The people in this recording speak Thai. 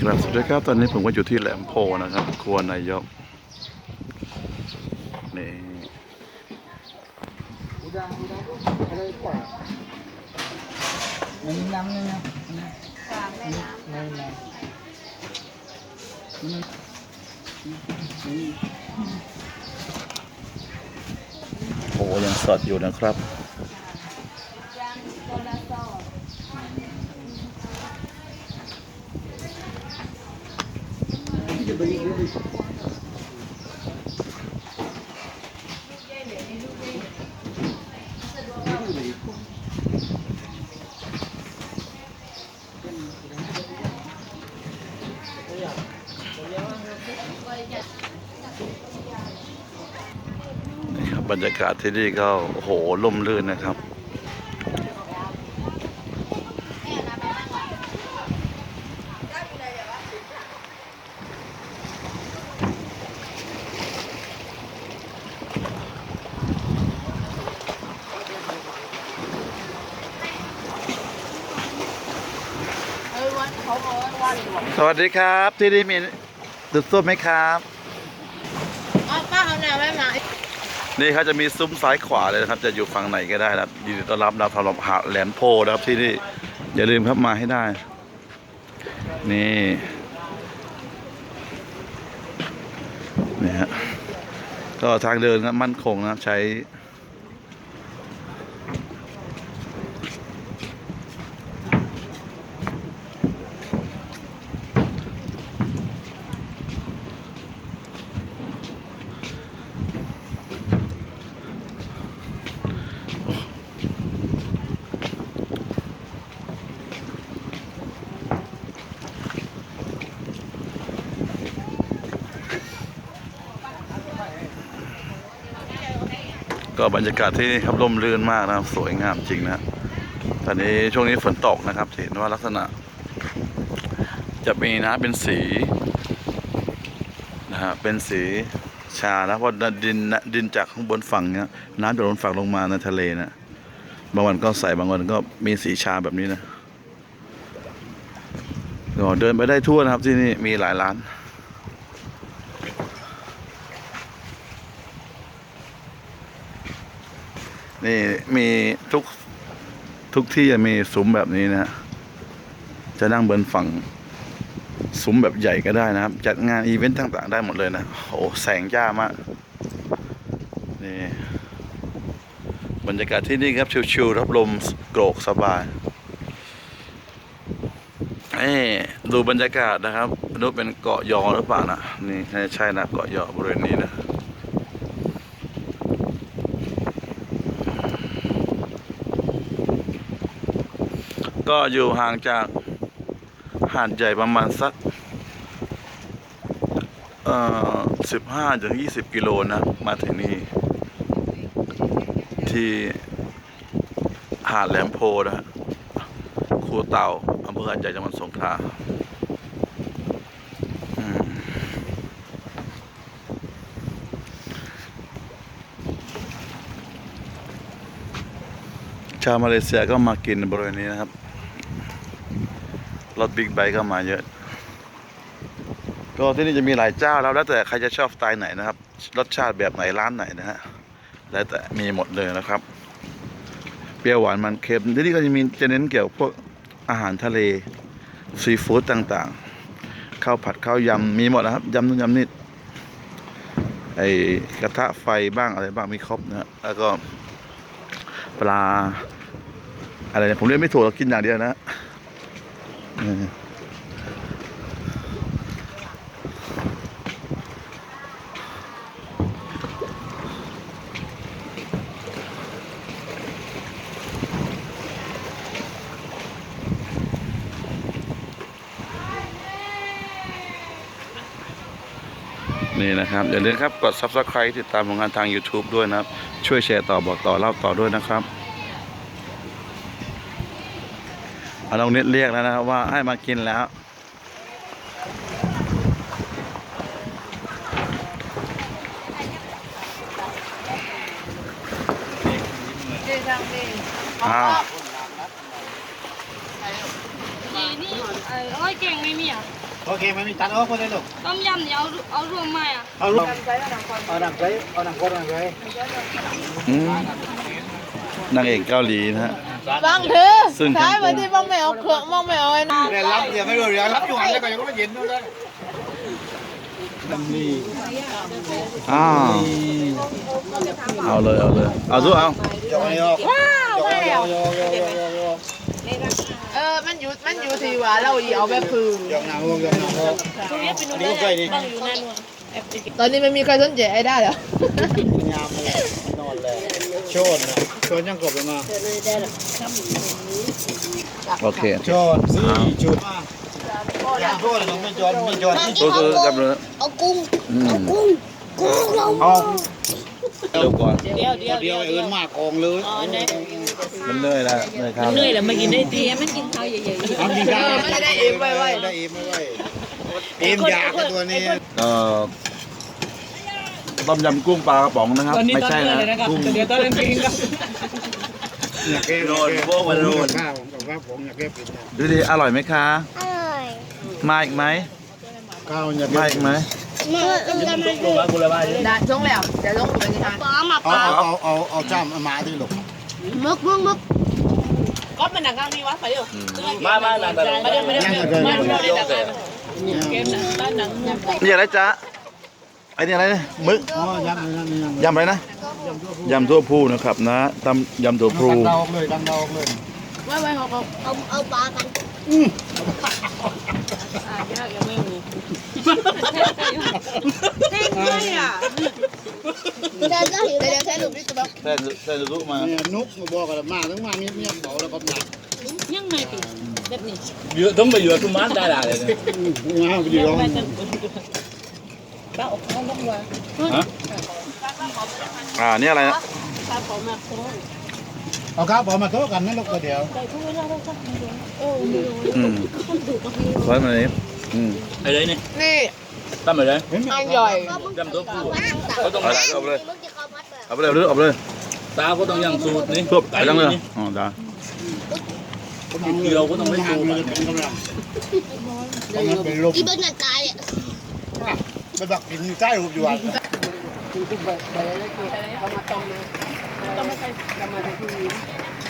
ครับสวัสดีครับตอนนี้ผมก็อยู่ที่แหลมโพนะครับครัวนายกนี่ Udah, udah tuh ada ekor. Yang enam nih ya. Ini, สามแม่น้ ini, ini. Ini. Ini. โอ้ยังสดอยู่นะครับำยังโดนาโซ Ini beli beli. นี่ครั บบรรยากาศที่นี่ก็โอ้โหล่มลื่นนะครับ เออวันเขาบอกว่าวันหลวง สวัสดีครับ ที่นี่มีตึกส้มไหมครับอ๋อป้าเอาแนวไว้มานี่เขาจะมีซุ้มซ้ายขวาเลยนะครับ จะอยู่ฝั่งไหนก็ได้นะครับยินดีต้อนรับดาวทำหาดแหลมโพนะครับที่นี่อย่าลืมครับมาให้ได้ นี่นี่ฮะก็ทางเดินนะมั่นคงนะครับใช้ ก็บรรยากาศที่นี่ครับร่มรื่นมากนะครับสวยงามจริงนะตอนนี้ช่วงนี้ฝนตกนะครับเห็นว่าลักษณะ จะมีน้ำเป็นสีนะฮะเป็นสีชานะเพราะดินดินจากข้างบนฝั่งเนี้ยน้ำจากบนฝั่งลงมาในทะเลนะบางวันก็ใสบางวันก็มีสีชาแบบนี้นะเดินไปได้ทั่วนะครับที่นี่มีหลายร้าน นี่มีทุกทุกที่จะมีซุ้มแบบนี้นะ จะนั่งบนฝั่งซุ้มแบบใหญ่ก็ได้นะครับ จัดงานอีเวนต์ต่างๆได้หมดเลยนะโอ้แสงจ้ามากนี่บรรยากาศที่นี่ครับชิวๆรับลมโกรกสบายนี่ดูบรรยากาศนะครับนู้เป็นเกาะยอหรือเปล่านะนี่น่ใช่นะเกาะยอบริเวณนี้นะ ก็อยู่ห่างจากหาดใหญ่ประมาณสักเอ่อสิบห้าถึงยี่สิบกิโลนะ มาถึงนี่ ที่หาดแหลมโพนะครูเต่าอำเภอหาดใหญ่จังหวัดสงขลาชาวมาเลเซียก็มากินบริเวณนี้นะครับ รถบิ๊กไบค์ก็มาเยอะ ก็ที่นี่จะมีหลายเจ้าแล้วแล้วแต่ใครจะชอบสไตล์ไหนนะครับ รสชาติแบบไหนร้านไหนนะฮะแล้วแต่มีหมดเลยนะครับ เปรี้ยวหวานมันเค็มที่นี่ก็จะมีจะเน้นเกี่ยวกับพวกอาหารทะเลซีฟู้ดต่างๆข้าวผัดข้าวยำมีหมดนะครับยำนู่นยำนี่ไอกระทะไฟบ้างอะไรบ้างมีครบนะฮะแล้วก็ปลาอะไรเนี่ยผมเรียกไม่ถูกเรากินอย่างเดียวนะ นี่นะครับ อย่าลืมครับ กด subscribe ติดตามผลงานทาง YouTube ด้วยนะครับ ช่วยแชร์ต่อบอกต่อเล่าต่อด้วยนะครับเอา น้องเน็ตเรียกแล้วนะครับว่าให้มากินแล้ว ดีจังดีอ้าว ดีนี่เอ้ยเก่งไม่มีอะ โอเคไม่มีตัดออกก็ได้ลูกต้มยำเนี่ยเอาเอารวมไหมอะ เอาลูกเอาหนังใจเอาหนังก้นหนังใจอืมนางเอกเกาหลีนะฮะ บางทีซึ่ง ใช้มาที่บ้องไม่เอาเครื่องบ้องไม่เอาไอ้นั่นแต่รับเดี๋ยวไม่รู้เดี๋ยวรับอยู่หันแล้วก็ยังไม่เย็นด้วยนะนี่อ้าวเอาเลยเอาเลยเอาสู้เอาจอยออกว้าวจอยออกจอยออกจอยออกเออ มันอยู่ มันอยู่ที่ว่าเราอีเอาแบบคือยองหนังลงยองหนังลงนี่ก็ใกล้นี่ตอนนี้ไม่มีใครสนใจไอ้ได้เหรอยามเลยนอนเลย โชนนะโชนยังกบเลยมาโอเคโชนสี่จุดยามโชนไม่จอนไม่จอนที่สู้สู้จับเลยเอากุ้งอืมกุ้งกุ้งลงเอาเร็วก่อนเดียวเดียวเดียวเอินมากกองเลยมันเหนื่อยแล้วเหนื่อยครับเหนื่อยแล้วมากินได้ตีมันกินข้าวใหญ่ทำกินข้าวได้เอ็มไว้ไว้ได้เอ็มไว้ไว้เอ็มยากตัวนี้เอ่อ ต้มยำกุ้งปลากระป๋องนะครับๆตอนนี้ไม่ตอนใช่เหนื่อยนะเลยนะครับกุ้งเดี๋ยวตอนเล่นกินกันอยากแก้โดนพวกมันโดน ข้าวผมกับผมอยากแก้ปิดดูดิอร่อยไหมคะ อร่อยมาอีกไหมข้าวอยากมาอีกไหมมาต้มยำได้ช่วงแล้วเดี๋ยวต้องไปที่ทานปลามาปเอาลาเอาเอาเอาจ้ามมาที่ลูกมึกมึกมึกก็มันหนังกลางมีวะไปเดี๋ยวมามาหนังตะลุงมาเดี๋ยวมาเดี๋ยวยังมาไงเดี๋ยวมาเดี๋ยวเกเกมหนังด้านหนัง นี่อะไรจ๊ะ ไอ้นี่อะไรเนี่ยมึกอ๋อยำยำยำยำอะไรนะยำทั่วผู้นะครับนะตำยำทั่วผู้ดังดาวเลยดังดาวเลยไว้ไว้เขาเขาเอาเอาปลากันเดินก็หิวเดี๋ยวใช้ลูกนี่จะแบบแต่แต่รู้มาเนี่ยนุกมาบอกกันมาทั้งมาเงียบเงียบเบาแล้วก็หนักยังไงปีแบบนี้เยอะต้องไปเยอะทุกมันได้ละเลยเนี่ยงาไปอยู่ร้อง ป้าออกข้างนอกว่าอ่านี่อะไรนะเอาข้าวบอมาโต๊ะกันนั่ลูกเดียวอืมไว้มานี้อืมไอ้เลยนี่นี่ตั้มไปเลยอันใหญ่ยำตัวผู้กต้องเอาไปเอาไปเลยเอาไปเลยเอาไปเลยตาก็ต้องยังสูตรนี่ทุบไปทั้งเลยอ๋อได้เกี่ยวก็ต้องไม่สูตรมันเป็นกำลังมันเป็นลมอีเบิ้ลน่ะตายอะ มันดักกินใต้รูปอยู่อะต้องไม่ใช่กรรมฐานที่